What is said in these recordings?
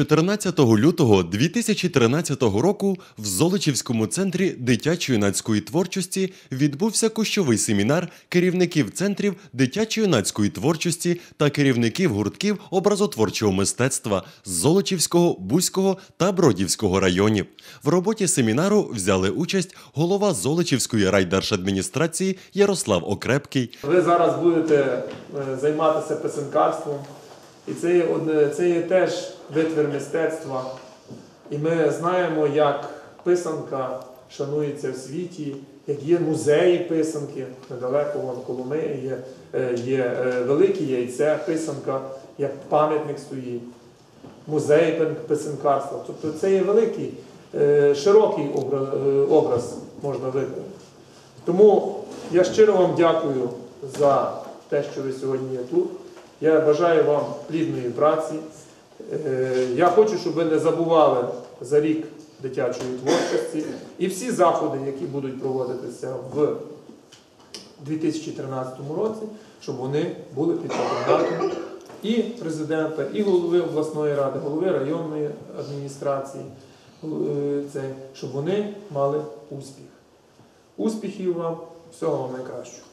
14 лютого 2013 року в Золочівському центрі дитячо-юнацької творчості відбувся кущовий семінар керівників центрів дитячо-юнацької творчості та керівників гуртків образотворчого мистецтва з Золочівського, Бузького та Бродівського районів. В роботі семінару взяли участь голова Золочівської райдержадміністрації Ярослав Окрепкий, Ви зараз будете е, займатися писанкарством, і це є, одне, це є теж витвір мистецтва. І ми знаємо, як писанка шанується в світі, як є музеї писанки, недалеко вон Коломиї є, е, є е, велике яйце, писанка, як пам'ятник стоїть, музей писанкарства. Тобто це є великий, е, широкий образ, можна виконати. Тому я щиро вам дякую за те, що ви сьогодні є тут. Я бажаю вам плідної праці. Е, Я хочу, щоб ви не забували за рік дитячої творчості і всі заходи, які будуть проводитися в 2013 році, щоб вони були під патронатом і президента, і голови обласної ради, голови районної адміністрації, е, щоб вони мали успіх. Успіхів вам, всього вам найкращого.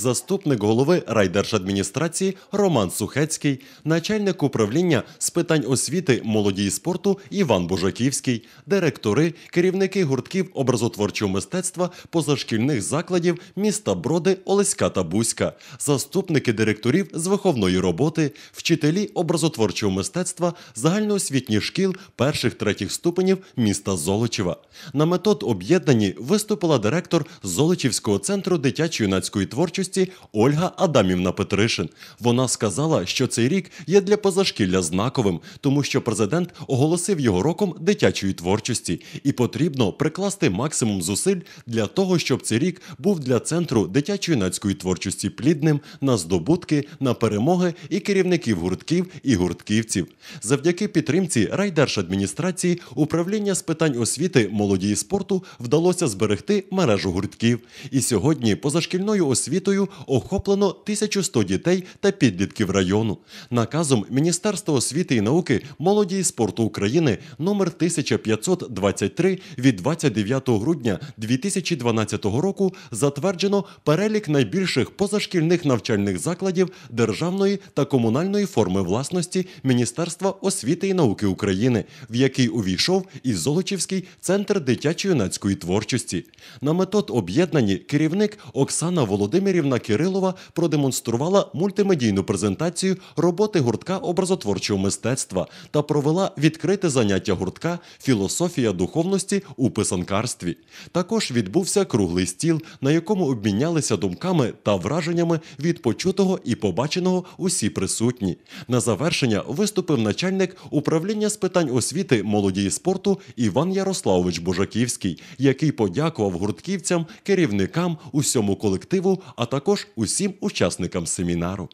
Заступник голови райдержадміністрації Роман Сухецький, начальник управління з питань освіти, молоді і спорту Іван Божаківський, директори, керівники гуртків образотворчого мистецтва позашкільних закладів міста Броди, Олеська та Бузька, заступники директорів з виховної роботи, вчителі образотворчого мистецтва загальноосвітніх шкіл перших третіх ступенів міста Золочева. На метод об'єднані виступила директор Золочівського центру дитячо-юнацької творчості Ольга Адамівна Петришин. Вона сказала, що цей рік є для позашкілля знаковим, тому що президент оголосив його роком дитячої творчості, і потрібно прикласти максимум зусиль для того, щоб цей рік був для центру дитячо-юнацької творчості плідним на здобутки, на перемоги і керівників гуртків і гуртківців. Завдяки підтримці райдержадміністрації управління з питань освіти, молоді і спорту вдалося зберегти мережу гуртків. І сьогодні позашкільною освітою охоплено 1100 дітей та підлітків району. Наказом Міністерства освіти і науки, молоді і спорту України номер 1523 від 29 грудня 2012 року затверджено перелік найбільших позашкільних навчальних закладів державної та комунальної форми власності Міністерства освіти і науки України, в який увійшов і Золочівський центр дитячо-юнацької творчості. На метод об'єднані керівник Оксана Володимирівна Кирилова продемонструвала мультимедійну презентацію роботи гуртка образотворчого мистецтва та провела відкрите заняття гуртка Філософія духовності у писанкарстві. Також відбувся круглий стіл, на якому обмінялися думками та враженнями від почутого і побаченого усі присутні. На завершення виступив начальник управління з питань освіти, молоді і спорту Іван Ярославович Божаківський, який подякував гуртківцям, керівникам, усьому колективу, а також усім учасникам семінару.